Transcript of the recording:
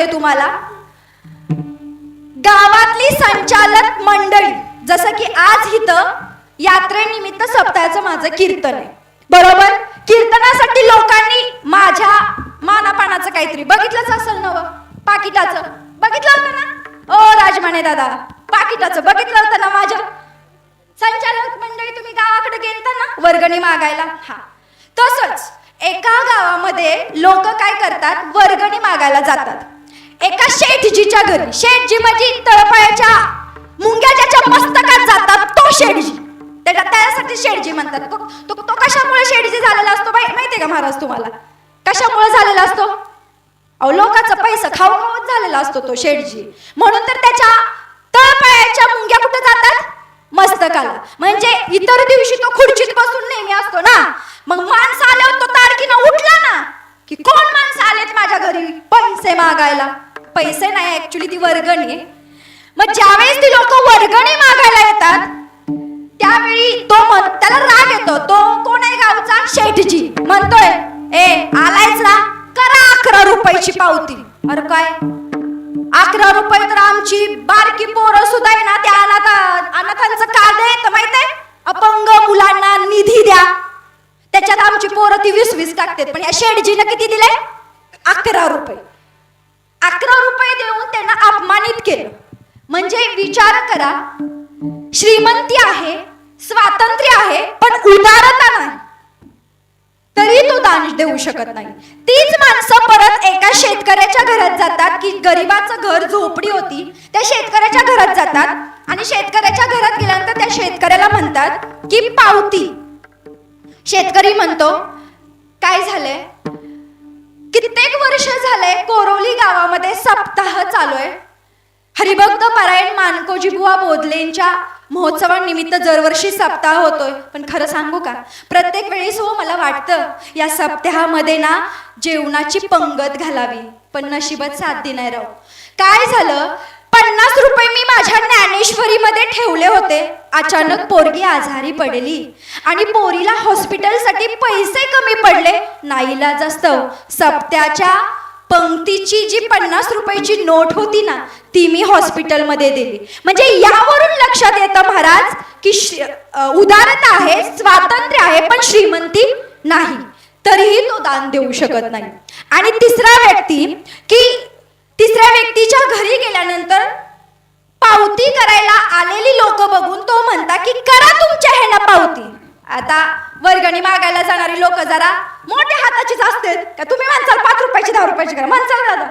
सांगते तुम्हाला? गावातली संचालक मंडळी जसं की आज इथं यात्रेनिमित्त सप्ताहाचं माझं कीर्तन आहे. बरोबर? कीर्तनासाठी लोकांनी माझ्या मानापानाचं काहीतरी. बघितलंच असेल नव? पाकिटाचं. बघितलं होतं ना? ओ राजमाने दादा पाकिटाचं. बघितलं होतं ना माझ्या? संचालक मंडळी तुम्ही गावाकडे गेलता ना? वर्गणी मागायला? हा. तसंच एका गावामध्ये लोक काय करतात? वर्गणी मागायला जातात. एका शेठजीच्या घरी. शेठजी म्हणजे तळपायाच्या मुंग्या ज्याच्या मस्तकात जातात तो शेठजी त्याच्या त्यासाठी शेठजी म्हणतात. तो तो कशामुळे शेठजी झालेला असतो बाई? माहितीये का महाराज तुम्हाला? कशामुळे झालेला असतो? अहो लोकांचा पैसा खाऊ झालेला असतो तो शेठजी म्हणून तर त्याच्या तळपायाच्या मुंग्या कुठे जातात? मस्तकाला. म्हणजे इतर दिवशी तो खुर्चीत बसून नेहमी असतो ना. मग माणसं आल्यावर तो तारखीनं उठला ना की कोण माणसं आलेत माझ्या घरी? पैसे मागायला. पैसे नाही ऍक्च्युली ती वर्गणी आहे. मग ज्यावेळेस ती लोक वर्गणी मागायला येतात त्यावेळी तो म्हण त्याला राग येतो. तो कोण आहे गावचा? शेठजी. म्हणतोय ए आलायच ना? करा अकरा रुपयाची पावती. अरे काय? अकरा रुपये तर आमची बारकी पोरं सुद्धा आहे ना त्या अनाथ अनाथांचं कार्ड आहे तर माहीत आहे अपंग मुलांना निधी द्या. त्याच्यात आमची पोरं ती वीस वीस टाकतात पण या शेठजीनं किती दिले अकरा रुपये. त्यांना अपमानित केलं. म्हणजे विचार करा श्रीमंती आहे स्वातंत्र्य आहे पण उदारता नाही. तरी तो दान देऊ शकत नाही. तीच माणसं परत एका शेतकऱ्याच्या घरात जातात की गरीबाचं घर झोपडी होती त्या शेतकऱ्याच्या घरात जातात आणि शेतकऱ्याच्या घरात गेल्यानंतर त्या शेतकऱ्याला म्हणतात की पावती. शेतकरी म्हणतो काय झालंय? वर्ष कोरोली गावामध्ये सप्ताह चालू आहे हरिभक्त पारायण मानकोजी बुवा बोधलेंच्या महोत्सवानिमित्त दरवर्षी सप्ताह होतोय. पण खरं सांगू का? प्रत्येक वेळेस हो मला वाटतं या सप्ताहामध्ये ना जेवणाची पंगत घालावी. पण नशिबत साथ नाही राहू काय झालं? पन्नास रुपये मी माझ्या ज्ञानेश्वरीमध्ये ठेवले होते. अचानक पोरगी आजारी पडली आणि पोरीला हॉस्पिटलसाठी पैसे कमी पडले. नाईला जास्त सप्त्याच्या पंक्तीची जी पन्नास रुपयाची नोट होती ना ती मी हॉस्पिटलमध्ये दिली. म्हणजे यावरून लक्षात येतं महाराज की उदारता आहे स्वातंत्र्य आहे पण श्रीमंती नाही. तरीही तो दान देऊ शकत नाही. आणि तिसरा व्यक्ती की तिसऱ्या व्यक्तीच्या घरी गेल्यानंतर पावती करायला आलेली लोक बघून तो म्हणता की करा तुमच्या ह्याला पावती. आता वर्गणी मागायला जाणारी लोक जरा मोठ्या हाताचीच असते का तुम्ही म्हणसाल पाच रुपयाची दहा रुपयाची करा. म्हणसाल दादा.